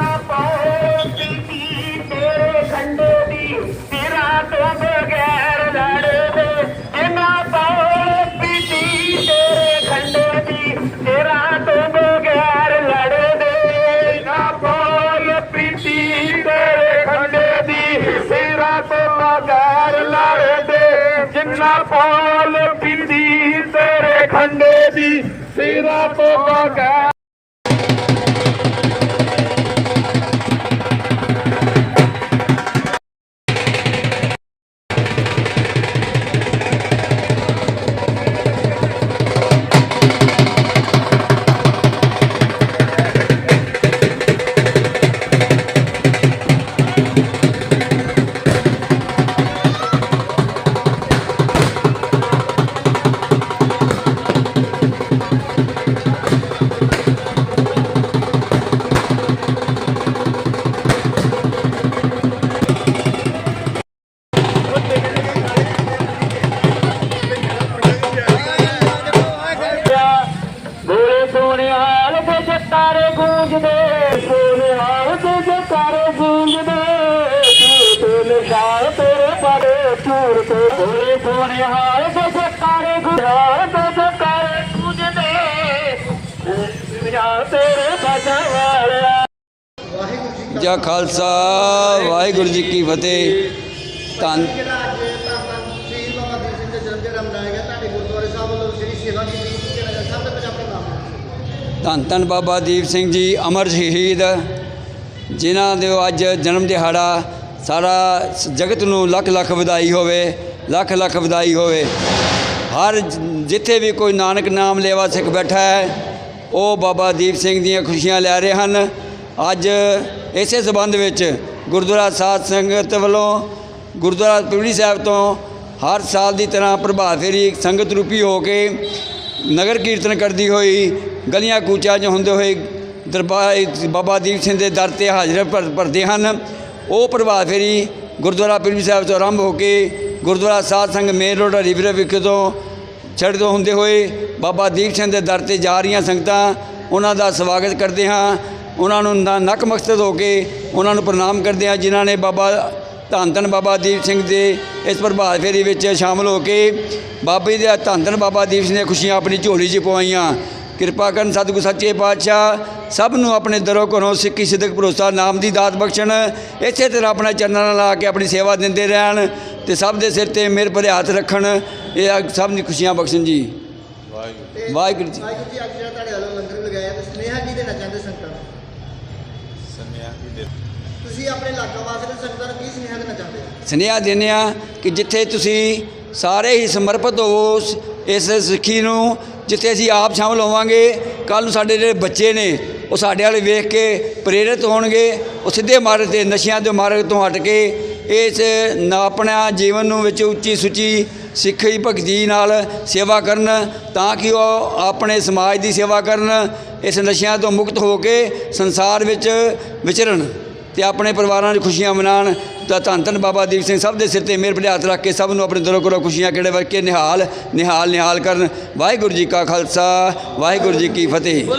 ਨਾ ਪਾਏ ਪੀਤੀ ਤੇਰੇ ਖੰਡੇ ਦੀ ਤੇਰਾ ਤੋਂ ਬਗੈਰ ਲੜਦੇ ਜੇ ਨਾ ਪਾਏ ਪੀਤੀ ਤੇਰੇ ਖੰਡੇ ਦੀ ਤੇਰਾ ਤੋਂ ਬਗੈਰ ਲੜਦੇ ਨਾ। ਪਾਏ ਪੀਤੀ ਤੇਰੇ ਖੰਡੇ ਦੀ ਤੇਰਾ ਤੋਂ ਬਗੈਰ ਲੜਦੇ ਜਿੰਨਾ ਪਾਲ ਪੀਤੀ ਤੇਰੇ ਖੰਡੇ ਦੀ ਤੇਰਾ ਤੋਂ ਬਗੈਰ ਗੂੰਜਦੇ ਦੇ ਗੂੰਜਦੇ ਤੂੰ ਨਿਸ਼ਾਨ ਤੇਰੇ ਬੜੇ ਚੂਰ ਤੇ ਗੋਰੇ ਸੋਹਣਿਆਲ ਦੇ ਜਤਾਰੇ ਗੂੰਜਦੇ ਤੇ ਜਤਾਰੇ ਗੂੰਜਦੇ ਨਿਸ਼ਾਨ ਤੇਰੇ ਬੜਾ ਵਾਲਿਆ। ਜਾ ਖਾਲਸਾ ਵਾਹਿਗੁਰੂ ਜੀ ਕੀ ਫਤਿਹ। ਧੰਨ ਸ਼ਹੀਦ ਬਾਬਾ ਦੀਪ ਸਿੰਘ ਦੇ ਜਨਮ ਦਿਨ ਮਨਾਇਆ ਗਿਆ ਤੁਹਾਡੇ ਗੁਰਦੁਆਰੇ ਸਾਹਿਬ ਵੱਲੋਂ ਜਿਹੜੀ ਸੇਵਾ ਕੀਤੀ ਧੰਨ ਧੰਨ ਬਾਬਾ ਦੀਪ ਸਿੰਘ ਜੀ, ਅਮਰ ਸ਼ਹੀਦ, ਜਿਨ੍ਹਾਂ ਦੇ ਅੱਜ ਜਨਮ ਦਿਹਾੜਾ ਸਾਰਾ ਜਗਤ ਨੂੰ ਲੱਖ ਲੱਖ ਵਧਾਈ ਹੋਵੇ, ਲੱਖ ਲੱਖ ਵਧਾਈ ਹੋਵੇ। ਹਰ ਜਿੱਥੇ ਵੀ ਕੋਈ ਨਾਨਕ ਨਾਮ ਲੇਵਾ ਸਿੱਖ ਬੈਠਾ ਹੈ, ਉਹ ਬਾਬਾ ਦੀਪ ਸਿੰਘ ਦੀਆਂ ਖੁਸ਼ੀਆਂ ਲੈ ਰਹੇ ਹਨ। ਅੱਜ ਇਸੇ ਸਬੰਧ ਵਿੱਚ ਗੁਰਦੁਆਰਾ ਸਾਧ ਸੰਗਤ ਵੱਲੋਂ ਗੁਰਦੁਆਰਾ ਪਿੰਡੀ ਸਾਹਿਬ ਤੋਂ ਹਰ ਸਾਲ ਦੀ ਤਰ੍ਹਾਂ ਪ੍ਰਭਾਤ ਫੇਰੀ ਸੰਗਤ ਰੂਪੀ ਹੋ ਕੇ ਨਗਰ ਕੀਰਤਨ ਕਰਦੀ ਹੋਈ, ਗਲੀਆਂ ਕੂਚਾਂ 'ਚ ਹੁੰਦੇ ਹੋਏ ਦਰਬਾਰ ਬਾਬਾ ਦੀਪ ਸਿੰਘ ਦੇ ਦਰ ਤੇ ਹਾਜ਼ਰ ਭਰ- ਭਰਦੇ ਹਨ। ਉਹ ਪ੍ਰਭਾਤ ਫੇਰੀ ਗੁਰਦੁਆਰਾ ਪਿੰਡੀ ਸਾਹਿਬ ਤੋਂ ਆਰੰਭ ਹੋ ਕੇ ਗੁਰਦੁਆਰਾ ਸਾਧ ਸੰਗ ਮੇਨ ਰੋਡ ਰਿਵਰ ਵਿਖੇ ਤੋਂ ਛੜਦੇ ਹੁੰਦੇ ਹੋਏ ਬਾਬਾ ਦੀਪ ਸਿੰਘ ਦੇ ਦਰ ਤੇ ਜਾ ਰਹੀਆਂ ਸੰਗਤਾਂ ਉਹਨਾਂ ਦਾ ਸਵਾਗਤ ਕਰਦੇ ਹਾਂ। ਉਹਨਾਂ ਨੂੰ ਨ- ਨਕ ਮਕਸਦ ਹੋ ਕੇ ਉਹਨਾਂ ਨੂੰ ਪ੍ਰਣਾਮ ਕਰਦੇ ਹਾਂ, ਜਿਨ੍ਹਾਂ ਨੇ ਬਾਬਾ ਧੰਨ ਧੰਨ ਬਾਬਾ ਦੀਪ ਸਿੰਘ ਦੇ ਇਸ ਪ੍ਰਭਾਤ ਫੇਰੀ ਵਿੱਚ ਸ਼ਾਮਲ ਹੋ ਕੇ ਬਾਬੇ ਦੇ ਧੰਨ ਧੰਨ ਬਾਬਾ ਦੀਪ ਸਿੰਘ ਦੀਆਂ ਖੁਸ਼ੀਆਂ ਆਪਣੀ ਝੋਲੀ 'ਚ ਪਵਾਈਆਂ। ਕਿਰਪਾ ਕਰਨ ਸਤਿਗੁਰ ਸੱਚੇ ਪਾਤਸ਼ਾਹ ਸਭ ਨੂੰ ਆਪਣੇ ਦਰੋਂ ਘਰੋਂ ਸਿੱਖੀ ਸਿੱਧਕ ਭਰੋਸਾ ਨਾਮ ਦੀ ਦਾਤ ਬਖਸ਼ਣ। ਇਸੇ ਤਰ੍ਹਾਂ ਆਪਣੇ ਚਰਨਾਂ ਨਾਲ ਲਾ ਕੇ ਆਪਣੀ ਸੇਵਾ ਦਿੰਦੇ ਰਹਿਣ ਤੇ ਸਭ ਦੇ ਸਿਰ ਤੇ ਮਿਹਰ ਭਰੇ ਹੱਥ ਰੱਖਣ। ਇਹ ਆ ਸਭ ਦੀ ਖੁਸ਼ੀਆਂ ਬਖਸ਼ਣ ਜੀ। ਵਾਹਿਗੁਰੂ। ਜੀ। ਵਾਹਿਗੁਰੂ ਜੀ ਅੱਜ ਜਿਹੜਾ ਤੁਹਾਡੇ ਵੱਲੋਂ ਲੰਗਰ ਲਗਾਇਆ ਤੇ ਸੁਨੇਹਾ ਕੀ ਦੇਣਾ ਚਾਹੁੰਦੇ ਸੰਗਤਾਂ ਨੂੰ? ਤੁਸੀਂ ਆਪਣੇ ਇਲਾਕਾ ਵਾਸੀਆਂ ਸੰਗਤਾਂ ਨੂੰ ਕੀ ਸੁਨੇਹਾ ਦੇਣਾ ਚਾਹੁੰਦੇ ਹੋ? ਸੁਨੇਹਾ ਦਿੰਦੇ ਹਾਂ ਕਿ ਜਿੱਥੇ ਤੁਸੀਂ ਸਾਰੇ ਹੀ ਸਮਰਪਿਤ ਹੋਵੋ ਇਸ ਸਿੱਖੀ ਨੂੰ, ਜਿੱਥੇ ਅਸੀਂ ਆਪ ਸ਼ਾਮਲ ਹੋਵਾਂਗੇ ਕੱਲ ਨੂੰ ਸਾਡੇ ਜਿਹੜੇ ਬੱਚੇ ਨੇ, ਉਹ ਸਾਡੇ ਵਾਲੇ ਵੇਖ ਕੇ ਪ੍ਰੇਰਿਤ ਹੋਣਗੇ, ਉਹ ਸਿੱਧੇ ਮਾਰਗ ਤੇ, ਨਸ਼ਿਆਂ ਦੇ ਮਾਰਗ ਤੋਂ ਹਟ ਕੇ, ਇਸ ਨਾ ਆਪਣਾ ਜੀਵਨ ਨੂੰ ਵਿੱਚ ਉੱਚੀ ਸੁੱਚੀ ਸਿੱਖੀ ਭਗਤੀ ਨਾਲ ਸੇਵਾ ਕਰਨ, ਤਾਂ ਕਿ ਉਹ ਆਪਣੇ ਸਮਾਜ ਦੀ ਸੇਵਾ ਕਰਨ, ਇਸ ਨਸ਼ਿਆਂ ਤੋਂ ਮੁਕਤ ਹੋ ਕੇ ਸੰਸਾਰ ਵਿੱਚ ਵਿਚਰਨ। ਤੇ ਆਪਣੇ ਪਰਿਵਾਰਾਂ ਦੀ ਖੁਸ਼ੀਆਂ ਮਨਾਉਣ ਤਾਂ ਧੰਨ ਧੰਨ ਬਾਬਾ ਦੀਪ ਸਿੰਘ ਸਭ ਦੇ ਸਿਰ ਤੇ ਮਿਹਰ ਭਲਿਆਤ ਰੱਖ ਕੇ ਸਭ ਨੂੰ ਆਪਣੇ ਦਿਲੋਂ ਕੋਲੋਂ ਖੁਸ਼ੀਆਂ ਕਿਹੜੇ ਵਰਕੇ ਨਿਹਾਲ ਨਿਹਾਲ ਨਿਹਾਲ ਕਰਨ। ਵਾਹਿਗੁਰੂ ਜੀ ਕਾ ਖਾਲਸਾ, ਵਾਹਿਗੁਰੂ ਜੀ ਕੀ ਫਤਿਹ।